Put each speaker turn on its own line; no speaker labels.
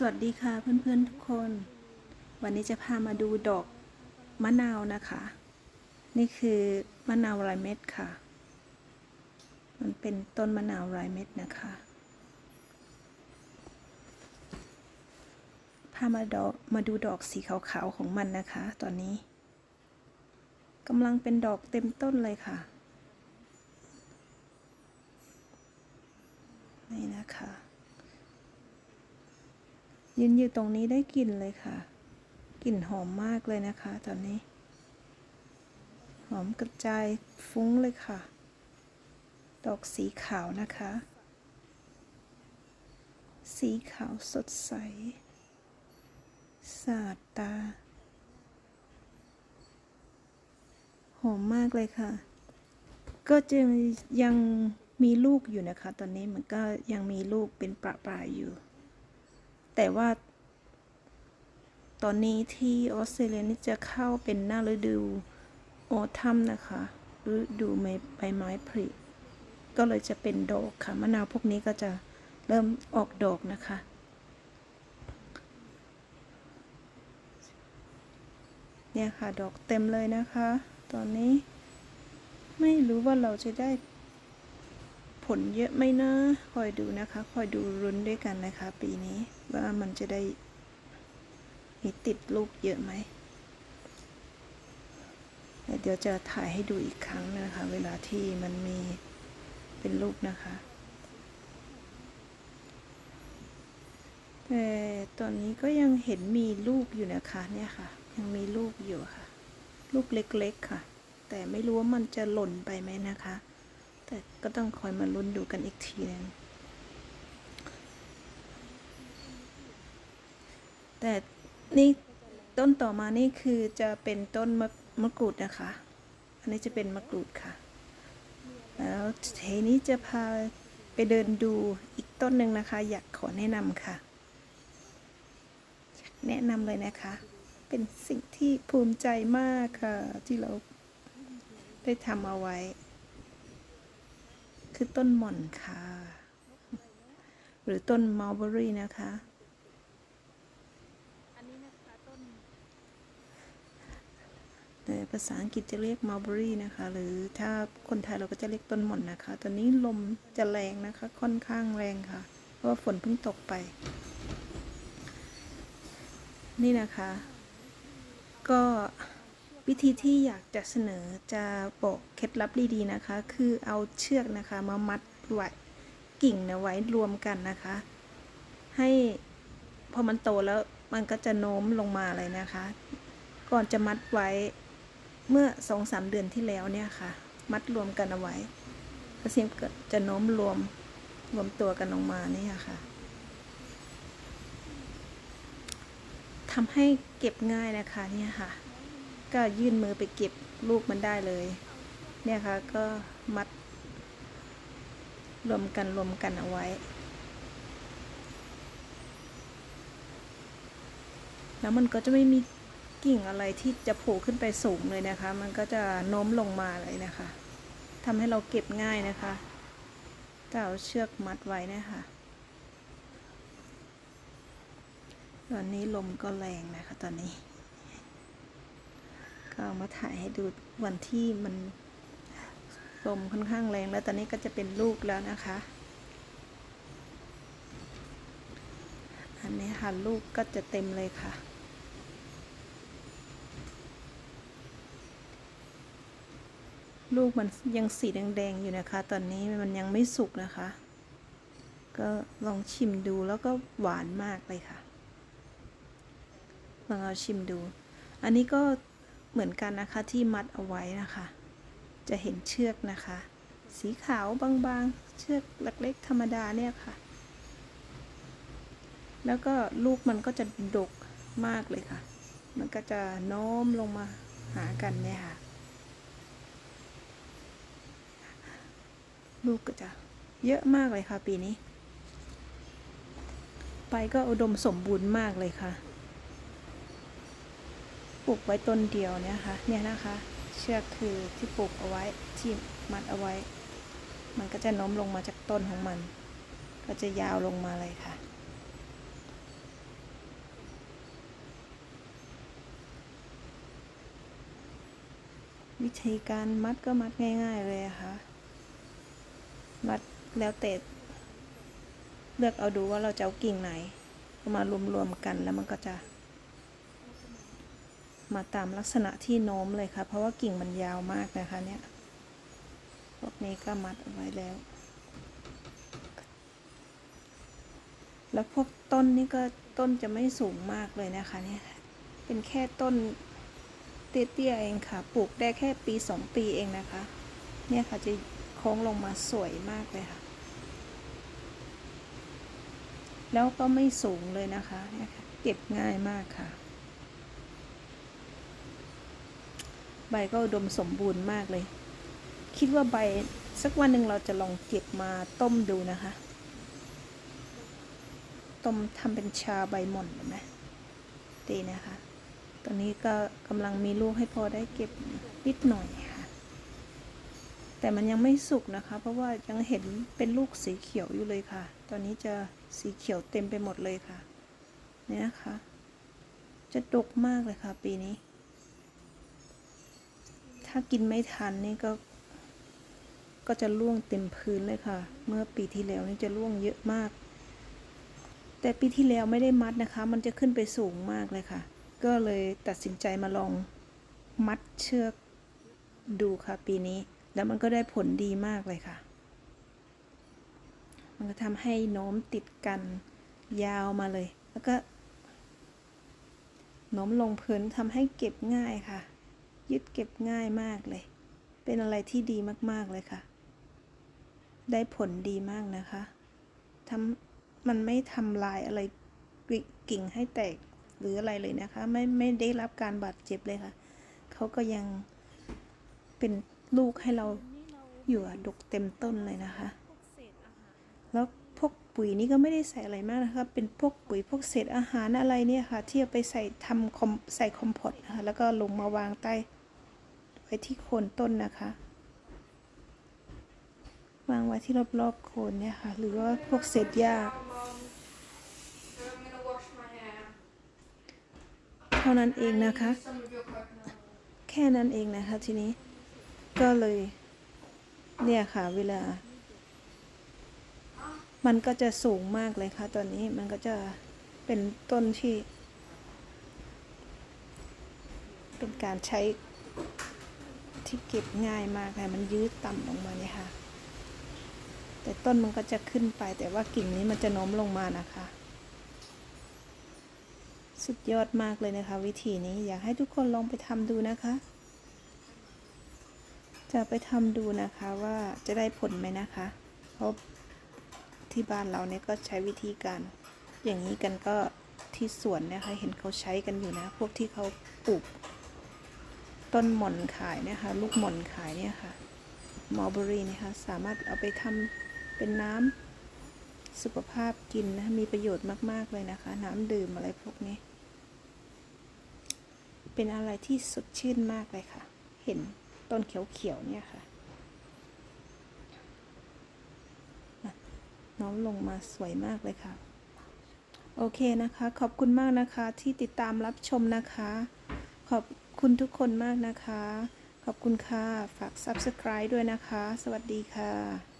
สวัสดีค่ะเพื่อนๆทุกคน วันนี้จะพามาดูดอกมะนาวนะคะ นี่คือมะนาวรายเม็ดค่ะ มันเป็นต้นมะนาวรายเม็ดนะคะ พามาดอกมาดูดอกสีขาวๆของมันนะคะ ตอนนี้กำลังเป็นดอกเต็มต้นเลยค่ะ นี่นะคะ ยืนอยู่ตรงนี้ได้กลิ่นเลยค่ะ กลิ่นหอมมากเลยนะคะ ตอนนี้ หอมกระจายฟุ้งเลยค่ะ ดอกสีขาวนะคะ สีขาวสดใสสะอาดตา หอมมากเลยค่ะ ก็จะยังมีลูกอยู่นะคะ ตอนนี้มันก็ยังมีลูกเป็นประปรายอยู่ แต่ว่า ตอนนี้ที่ออสเตรเลียนี่จะเข้าเป็นหน้าฤดูออทัมนะคะฤดูใบใบไม้ผลิก็เลยจะเป็นดอกค่ะมะนาวพวกนี้ก็จะเริ่มออกดอกนะคะ เนี่ยค่ะดอกเต็มเลยนะคะ ตอนนี้ไม่รู้ว่าเราจะได้ผลเยอะไหมนะ คอยดูนะคะ คอยดูรุนด้วยกันนะคะ ปีนี้ ว่ามันจะได้มีติดลูกเยอะไหมเดี๋ยวจะถ่ายให้ดูอีกครั้งนะคะ เวลาที่มันมีเป็นลูกนะคะแต่ตอนนี้ก็ยังเห็นมีลูกอยู่นะคะเนี่ยค่ะ ยังมีลูกอยู่ค่ะ ลูกเล็กๆค่ะ แต่ไม่รู้ว่ามันจะหล่นไปไหมนะคะ แต่ก็ต้องคอยมาลุ้นดูกันอีกทีนึง แต่นี่ต้นต่อมานี่คือจะเป็นต้นมะมะกรูดนะคะ อันนี้จะเป็นมะกรูดค่ะ แล้วทีนี้จะพาไปเดินดูอีกต้นหนึ่งนะคะ อยากขอแนะนำค่ะ แนะนำเลยนะคะ เป็นสิ่งที่ภูมิใจมากค่ะ ที่เราได้ทำเอาไว้ คือต้นหม่อนค่ะ หรือต้นมัลเบอรี่นะคะ
อันนี้นะคะต้น
แต่ ภาษาอังกฤษจะเรียกมัลเบรี่นะคะ หรือถ้าคนไทยเราก็จะเรียกต้นหม่อนนะคะ ตอนนี้ลมจะแรงนะคะ ค่อนข้างแรงค่ะ เพราะว่าฝนเพิ่งตกไป นี่นะคะ ก็วิธีที่อยากจะเสนอจะบอกเคล็ดลับดีๆนะคะ คือเอาเชือกนะคะ มามัดไว้กิ่งนะไว้รวมกันนะคะ ให้พอมันโตแล้วมันก็จะโน้มลงมาเลยนะคะ ก่อนจะมัดไว้ เมื่อสองสามเดือนที่แล้วเนี่ยค่ะ มัดรวมกันเอาไว้กระเสียมก็จะโน้มรวมรวมตัวกันลงมาเนี่ยค่ะทำให้เก็บง่ายนะคะเนี่ยค่ะ ก็ยื่นมือไปเก็บลูกมันได้เลย เนี่ยค่ะก็มัด รวมกันรวมกันเอาไว้ แล้วมันก็จะไม่มี กิ่งอะไรที่จะโผล่ขึ้นไปสูงเลยนะคะ มันก็จะโน้มลงมาเลยนะคะทำให้เราเก็บง่ายนะคะก็เอาเชือกมัดไว้นะคะตอนนี้ลมก็แรงนะคะตอนนี้ ก็เอามาถ่ายให้ดูวันที่มันลมค่อนข้างแรงแล้วตอนนี้ก็จะเป็นลูกแล้วนะคะ อันนี้ค่ะลูกก็จะเต็มเลยค่ะ ลูกมันยังสีแดงๆอยู่นะคะ ตอนนี้มันยังไม่สุกนะคะ ก็ลองชิมดูแล้วก็หวานมากเลยค่ะ ลองเอาชิมดู อันนี้ก็เหมือนกันนะคะที่มัดเอาไว้นะคะ จะเห็นเชือกนะคะ สีขาวบางๆ เชือกเล็กๆธรรมดาเนี่ยค่ะ แล้วก็ลูกมันก็จะดกมากเลยค่ะ มันก็จะโน้มลงมาหากันเนี่ยค่ะ ลูกก็จะเยอะมากเลยค่ะปีนี้ ไปก็อุดมสมบูรณ์มากเลยค่ะ ปลูกไว้ต้นเดียวเนี่ยค่ะ เนี่ยนะคะ เชือกคือที่ปลูกเอาไว้ที่มัดเอาไว้ มันก็จะโน้มลงมาจากต้นของมัน ก็จะยาวลงมาเลยค่ะวิธีการมัดก็มัดง่าย ๆ เลยค่ะ มัดแล้วแต่เลือกเอาดูว่าเราจะเอากิ่งไหนก็มารวมๆกันแล้วมันก็จะ มาตามลักษณะที่โน้มเลยค่ะ เพราะว่ากิ่งมันยาวมากนะคะเนี่ยพวกนี้ก็มัดเอาไว้แล้ว แล้วพวกต้นนี่ก็ต้นจะไม่สูงมากเลยนะคะเนี่ย เป็นแค่ต้นเตี้ยๆเองค่ะ ปลูกได้แค่ปีสองปีเองนะคะ เนี่ยค่ะจะ โค้งลงมาสวยมากเลยค่ะ แล้วก็ไม่สูงเลยนะคะเนี่ยค่ะเก็บง่ายมากค่ะ ใบก็อุดมสมบูรณ์มากเลย คิดว่าใบสักวันหนึ่งเราจะลองเก็บมาต้มดูนะคะ ต้มทำเป็นชาใบหม่อนเห็นไหมดีนะคะ ตอนนี้ก็กำลังมีลูกให้พอได้เก็บนิดหน่อย แต่มันยังไม่สุกนะคะ เพราะว่ายังเห็นเป็นลูกสีเขียวอยู่เลยค่ะ ตอนนี้จะสีเขียวเต็มไปหมดเลยค่ะ เนี่ยนะคะ จะดกมากเลยค่ะ ปีนี้ ถ้ากินไม่ทันนี่ก็ ก็จะร่วงเต็มพื้นเลยค่ะ เมื่อปีที่แล้วนี่จะร่วงเยอะมาก แต่ปีที่แล้วไม่ได้มัดนะคะ มันจะขึ้นไปสูงมากเลยค่ะ ก็เลยตัดสินใจมาลองมัดเชือกดูค่ะปีนี้ แล้วมันก็ได้ผลดีมากเลยค่ะ มันก็ทำให้โน้มติดกันยาวมาเลย แล้วก็โน้มลงพื้นทำให้เก็บง่ายค่ะ ยึดเก็บง่ายมากเลย เป็นอะไรที่ดีมากๆเลยค่ะ ได้ผลดีมากนะคะทำมันไม่ทำลายอะไรกิ่งให้แตกหรืออะไรเลยนะคะ ไม่ไม่ได้รับการบาดเจ็บเลยค่ะ เขาก็ยังเป็น ลูกให้เราอยู่ดกเต็มต้นเลยนะคะ แล้วพวกปุ๋ยนี่ก็ไม่ได้ใส่อะไรมากนะคะ เป็นพวกปุ๋ยพวกเศษอาหารอะไรเนี่ยค่ะ ที่เอาไปใส่ทำคอมใส่คอมโพสต์นะคะ แล้วก็ลงมาวางใต้ไว้ที่โคนต้นนะคะ วางไว้ที่รอบๆโคนเนี่ยค่ะ หรือว่าพวกเศษหญ้าเท่านั้นเองนะคะ แค่นั้นเองนะคะทีนี้ ก็เลย เนี่ยค่ะ เวลา มันก็จะสูงมากเลยค่ะ ตอนนี้มันก็จะเป็นต้นที่ เป็นการใช้ที่เก็บง่ายมากค่ะมันยืดต่ำลงมาเนี่ยค่ะ แต่ต้นมันก็จะขึ้นไป แต่ว่ากิ่งนี้มันจะโน้มลงมานะคะ สุดยอดมากเลยนะคะ วิธีนี้อยากให้ทุกคนลองไปทำดูนะคะ จะไปทำดูนะคะว่าจะได้ผลไหมนะคะ เพราะที่บ้านเราเนี่ยก็ใช้วิธีการ อย่างนี้กันก็ที่สวนนะคะเห็นเขาใช้กันอยู่นะ พวกที่เขาปลูกต้นหม่อนขายนี่ยค่ะลูกหม่อนขายเนี่ยค่ะมอลเบอรี่นี่ยค่ะสามารถเอาไปทำเป็นน้ำสุขภาพกินนะมีประโยชน์มาก ๆ เลยนะคะ น้ำดื่มอะไรพวกนี้ เป็นอะไรที่สดชื่นมากเลยค่ะ เห็น ต้นเขียวๆเนี่ยค่ะน้องลงมาสวยมากเลยค่ะ โอเคนะคะ ขอบคุณมากนะคะที่ติดตามรับชมนะคะ ขอบคุณทุกคนมากนะคะ ขอบคุณค่ะ ฝาก subscribe ด้วยนะคะ สวัสดีค่ะ